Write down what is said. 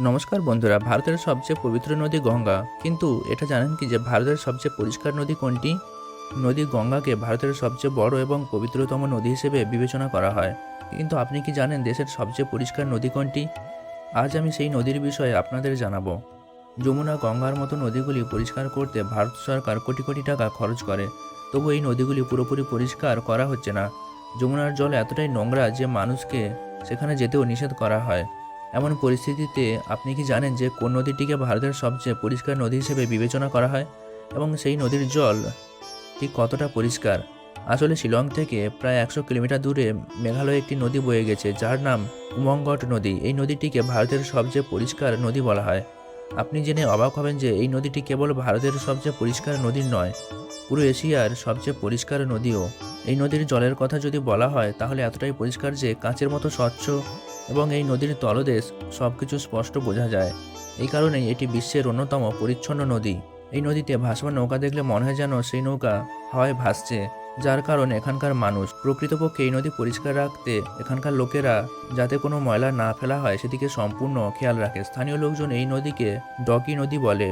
নমস্কার বন্ধুরা, ভারতের সবচেয়ে পবিত্র নদী গঙ্গা। কিন্তু এটা জানেন কি যে ভারতের সবচেয়ে পরিষ্কার নদী কোনটি? নদী গঙ্গাকে ভারতের সবচেয়ে বড় এবং পবিত্রতম নদী হিসেবে বিবেচনা করা হয়। কিন্তু আপনি কি জানেন দেশের সবচেয়ে পরিষ্কার নদী কোনটি? আজ আমি সেই নদীর বিষয়ে আপনাদের জানাব। যমুনা গঙ্গার মতো নদীগুলি পরিষ্কার করতে ভারত সরকার কোটি কোটি টাকা খরচ করে। তবু এই নদীগুলি পুরোপুরি পরিষ্কার করা হচ্ছে না। যমুনার জল এতটাই নোংরা যে মানুষকে সেখানে যেতেও নিষেধ করা হয়। এমন পরিস্থিতিতে আপনি কি জানেন যে কোন নদীটিকে ভারতের সবচেয়ে পরিষ্কার নদী হিসেবে বিবেচনা করা হয়? এবং সেই নদীর জল ঠিক কতটা পরিষ্কার? আসলে শিলং থেকে প্রায় একশো কিলোমিটার দূরে মেঘালয় একটি নদী বয়ে গেছে, যার নাম উমঙ্গট নদী। এই নদীটিকে ভারতের সবচেয়ে পরিষ্কার নদী বলা হয়। আপনি জেনে অবাক হবেন যে এই নদীটি কেবল ভারতের সবচেয়ে পরিষ্কার নদী নয়, পুরো এশিয়ার সবচেয়ে পরিষ্কার নদীও। এই নদীর জলের কথা যদি বলা হয়, তাহলে এতটাই পরিষ্কার যে কাঁচের মতো স্বচ্ছ এবং এই নদীর তলদেশ সব কিছু স্পষ্ট বোঝা যায়। এই কারণেই এটি বিশ্বের অন্যতম পরিচ্ছন্ন নদী। এই নদীতে ভাসমান নৌকা দেখলে মনে হয় যেন সেই নৌকা হাওয়ায় ভাসছে, যার কারণে এখানকার মানুষ প্রকৃতপক্ষে এই নদী পরিষ্কার রাখতে এখানকার লোকেরা যাতে কোনো ময়লা না ফেলা হয়, সেদিকে সম্পূর্ণ খেয়াল রাখে। স্থানীয় লোকজন এই নদীকে ডকি নদী বলে।